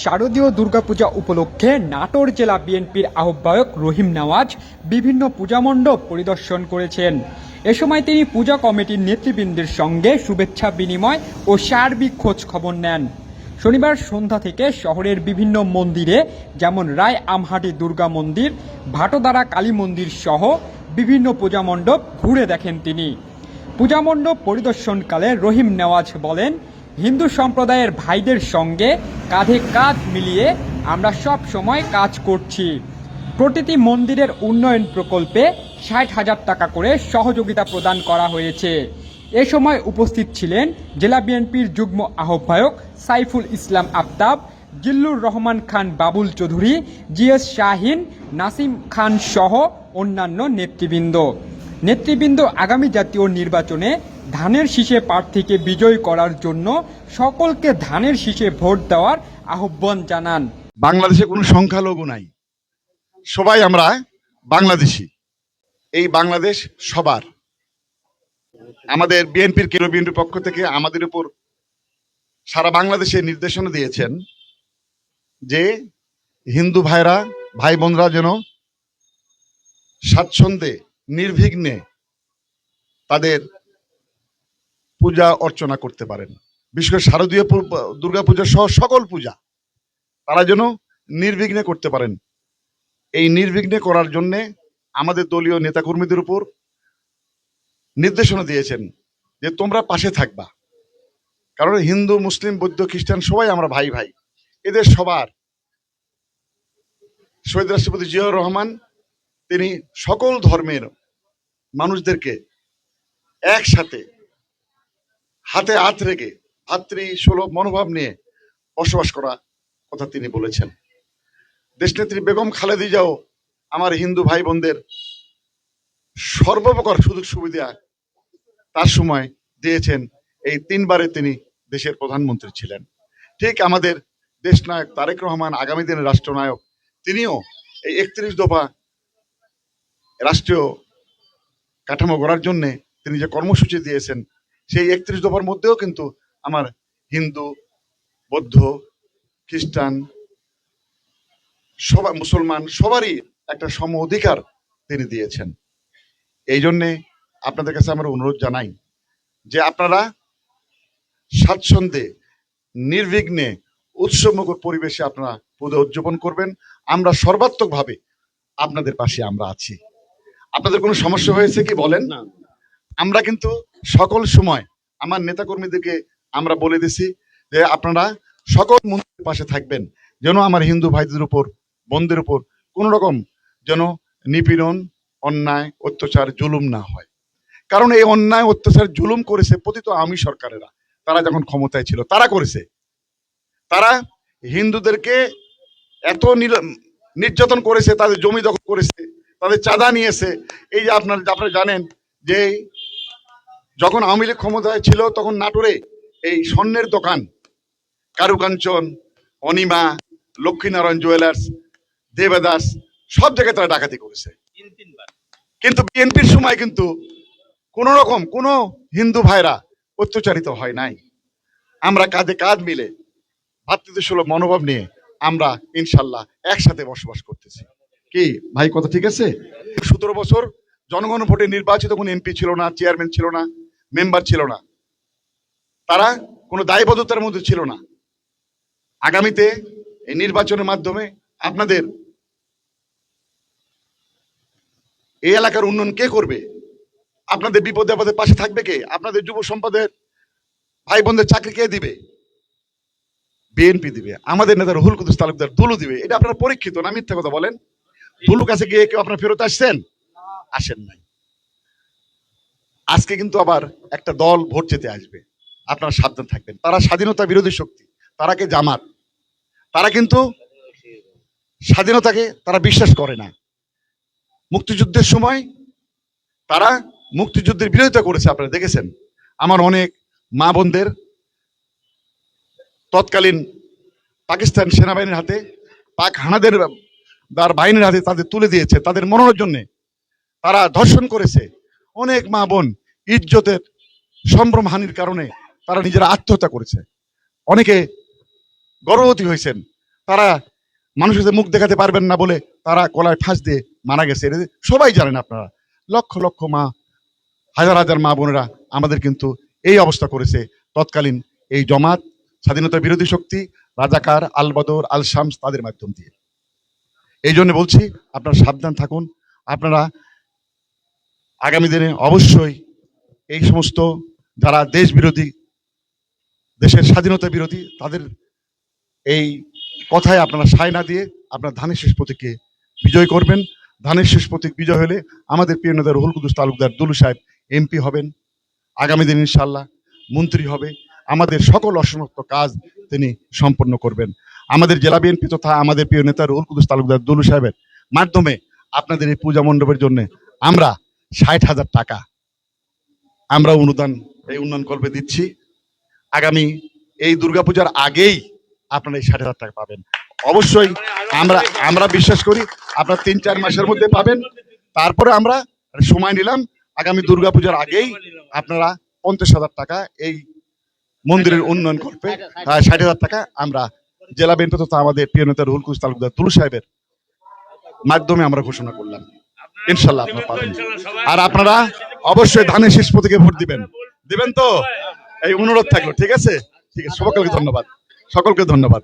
শারদীয় দুর্গাপূজা উপলক্ষে নাটোর জেলা বিএনপির আহ্বায়ক রহিম নওয়াজ বিভিন্ন পূজামণ্ডপ পরিদর্শন করেছেন। এ সময় তিনি পূজা কমিটির নেতৃবৃন্দের সঙ্গে শুভেচ্ছা বিনিময় ও সার্বিক খোঁজ খবর নেন। শনিবার সন্ধ্যা থেকে শহরের বিভিন্ন মন্দিরে, যেমন রায় আমহাটি দুর্গা মন্দির, ভাটোদারা কালী মন্দির সহ বিভিন্ন পূজা মণ্ডপ ঘুরে দেখেন তিনি। পূজা মণ্ডপ পরিদর্শনকালে রহিম নেওয়াজ বলেন হিন্দু সম্প্রদায়ের ভাইদের সঙ্গে কাঁধে কাঁধ মিলিয়ে আমরা সব সময় কাজ করছি। প্রতিটি মন্দিরের উন্নয়ন প্রকল্পে ষাট হাজার টাকা করে সহযোগিতা প্রদান করা হয়েছে। এ সময় উপস্থিত ছিলেন জেলা বিএনপির যুগ্ম আহ্বায়ক সাইফুল ইসলাম আফতাব, জিল্লুর রহমান খান বাবুল চৌধুরী, জিএস শাহিন, নাসিম খান সহ অন্যান্য নেতৃবৃন্দ। নেতৃবৃন্দ আগামী জাতীয় নির্বাচনে ধানের শীষে প্রার্থীকে বিজয় করার জন্য সকলকে ধানের শীষে ভোট দেওয়ার আহ্বান জানান। বাংলাদেশে কোনো সংখ্যালঘু নাই। সবাই আমরা বাংলাদেশি। এই বাংলাদেশ সবার। আমাদের বিএনপির কেন্দ্র পক্ষ থেকে আমাদের উপর সারা বাংলাদেশে নির্দেশনা দিয়েছেন যে হিন্দু ভাইরা, ভাই বোনরা যেন স্বাচ্ছন্দ্যে, নির্বিঘ্নে তাদের পূজা অর্চনা করতে পারেন। বিশেষ করে শারদীয় দুর্গা পূজা সহ সকল পূজা তারা যেন নির্বিঘ্নে করতে পারেন। এই নির্বিঘ্নে করার জন্যে আমাদের দলীয় নেতাকর্মীদের উপর নির্দেশনা দিয়েছেন যে তোমরা পাশে থাকবা। কারণ হিন্দু, মুসলিম, বৌদ্ধ, খ্রিস্টান সবাই আমরা ভাই ভাই। এদের সবার শহীদ রাষ্ট্রপতি জিয়াউর রহমান, তিনি সকল ধর্মের মানুষদেরকে একসাথে হাতে হাত রেখে ভাতৃ সুলভ মনোভাব নিয়ে বসবাস করা কথা তিনি বলেছেন। দেশনেত্রী বেগম খালেদি যাও আমার হিন্দু ভাই বোনদের সর্বপ্রকার সুযোগ সুবিধা তার সময় দিয়েছেন। এই তিনবারে তিনি দেশের প্রধানমন্ত্রী ছিলেন। ঠিক আমাদের দেশ নায়ক তারেক রহমান, আগামী দিনের রাষ্ট্রনায়ক, তিনিও এই একত্রিশ দফা রাষ্ট্রীয় কাঠামো গড়ার জন্যে তিনি যে কর্মসূচি দিয়েছেন সেই একত্রিশ দফার মধ্যেও কিন্তু আমার হিন্দু বৌদ্ধ খ্রিস্টান সবাই মুসলমান সবারই একটা সম অধিকার তিনি দিয়েছেন। এই জন্যে আপনাদের কাছে আমার অনুরোধ জানাই যে আপনারা স্বাচ্ছন্দ্যে নির্বিঘ্নে উৎসবমুখর পরিবেশে আপনারা পূজা উদযাপন করবেন। আমরা সর্বাত্মকভাবে আপনাদের পাশে আমরা আছি। আপনাদের কোনো সমস্যা হয়েছে কি বলেন? আমরা কিন্তু সকল সময় আমার নেতাকর্মীদেরকে আমরা বলে দিছি যে আপনারা সকল মন্দিরের পাশে থাকবেন, যেন আমার হিন্দু ভাইদের উপর, বোনদের উপর কোন রকম যেন নিপীড়ন, অন্যায়, অত্যাচার, জুলুম না হয়। কারণ এই অন্যায়, অত্যাচার, জুলুম করেছে পতিত আমি সরকারেরা। তারা যখন ক্ষমতায় ছিল, তারা করেছে। তারা হিন্দুদেরকে এত নির- নির্যাতন করেছে, তাদের জমি দখল করেছে, তাদের চাঁদা নিয়েছে। এই যে আপনার আপনারা জানেন যে যখন আওয়ামী লীগ ক্ষমতায় ছিল তখন নাটোরে এই স্বর্ণের দোকান কারুকাঞ্চন অনিমা লক্ষ্মীনারায়ণ জুয়েলার্স দেবদাস সব জায়গায় তারা ডাকাতি করেছে। কিন্তু বিএনপির সময় কিন্তু কোন রকম কোন হিন্দু ভাইরা অত্যাচারিত হয় নাই। আমরা কাঁধে কাঁধ মিলে ভাতৃত্বসুলভ মনোভাব নিয়ে আমরা ইনশাল্লাহ একসাথে বসবাস করতেছি। কি ভাই কথা ঠিক আছে? সতেরো বছর জনগণ ভোটে নির্বাচিত কোনো এমপি ছিল না চেয়ারম্যান ছিল না। মেম্বার ছিল না। তারা কোনো দায়বদ্ধতার মধ্যে ছিল না। আগামীতে এই নির্বাচনের মাধ্যমে আপনাদের এই এলাকার উন্নয়ন কে করবে? আপনাদের বিপদে আপদে পাশে থাকবে কে? আপনাদের যুব সম্পদের ভাই বোনদের চাকরি কে দিবে? বিএনপি দিবে। আমাদের নেতা রহুল কুদুস তালুকদার দুলু দিবে। এটা আপনারা পরীক্ষিত না মিথ্যা কথা বলেন? দুলু কাছে গিয়ে কেউ আপনারা ফেরত আসছেন? আসেন নাই। আজকে কিন্তু আবার একটা দল ভোট যেতে আসবে। আপনারা সাবধান থাকবেন। তারা স্বাধীনতা বিরোধী শক্তি। তারা কে জামাত? তারা কিন্তু স্বাধীনতাকে তারা বিশ্বাস করে না। মুক্তিযুদ্ধের সময় তারা মুক্তিযুদ্ধের বিরোধিতা করেছে, আপনারা দেখেছেন? আমার অনেক মা বোনদের তৎকালীন পাকিস্তান সেনাবাহিনীর হাতে, পাক হানাদের দার বাহিনীর হাতে তাদের তুলে দিয়েছে। তাদের মরণের জন্য তারা ধর্ষণ করেছে। অনেক মা বোন ইজ্জতের সম্ভ্রম হানির কারণে তারা নিজেরা আত্মহত্যা করেছে। অনেকে গর্ভবতী হয়েছেন, তারা মানুষের মুখ দেখাতে পারবেন না বলে তারা কলায় ফাঁস দিয়ে মারা গেছে। সবাই জানেন আপনারা, লক্ষ লক্ষ মা, হাজার হাজার মা বোনেরা আমাদের কিন্তু এই অবস্থা করেছে। তৎকালীন এই জমাত, স্বাধীনতা বিরোধী শক্তি, রাজাকার আল বদর আল শামস তাদের মাধ্যম দিয়ে। এই জন্য বলছি, আপনারা সাবধান থাকুন। আপনারা আগামী দিনে অবশ্যই এই সমস্ত যারা দেশ বিরোধী দেশের স্বাধীনতা বিরোধী, তাদের এই কথায় আপনারা সায় না দিয়ে আপনার ধানের শেষ প্রতীককে বিজয় করবেন। ধানের শেষ প্রতীক বিজয় হলে আমাদের প্রিয় নেতা রহুল কুদুস তালুকদার দুলু সাহেব এমপি হবেন। আগামী দিন ইনশাল্লাহ মন্ত্রী হবে। আমাদের সকল অসমাপ্ত কাজ তিনি সম্পন্ন করবেন। আমাদের জেলা বিএনপি তথা আমাদের প্রিয় নেতা রহুল কুদুস তালুকদার দুলু সাহেবের মাধ্যমে আপনাদের এই পূজা মণ্ডপের জন্য আমরা ষাট হাজার টাকা আমরা অনুদান, এই উন্নয়ন কল্পে দিচ্ছি। আগামী এই দুর্গাপূজার আগেই আপনারা এই ষাট হাজার টাকা পাবেন। অবশ্যই আমরা আমরা বিশ্বাস করি আপনারা তিন, চার মাসের মধ্যে পাবেন। তারপরে আমরা সময় নিলাম, আগামী দুর্গাপূজার আগেই আপনারা পঞ্চাশ হাজার টাকা এই মন্দিরের উন্নয়ন করবে ষাট হাজার টাকা আমরা জেলা বিএনপি তথা আমাদের প্রিয় নেতা রুহুল তালুকদার তুলু সাহেবের মাধ্যমে আমরা ঘোষণা করলাম। ইনশাল্লাহ আপনারা পাবেন। আর আপনারা অবশ্যই ধানের শীষ প্রতীকে ভোট দিবেন। দিবেন তো? এই অনুরোধ থাকল, ঠিক আছে? ঠিক আছে, সকলকে ধন্যবাদ। সকলকে ধন্যবাদ।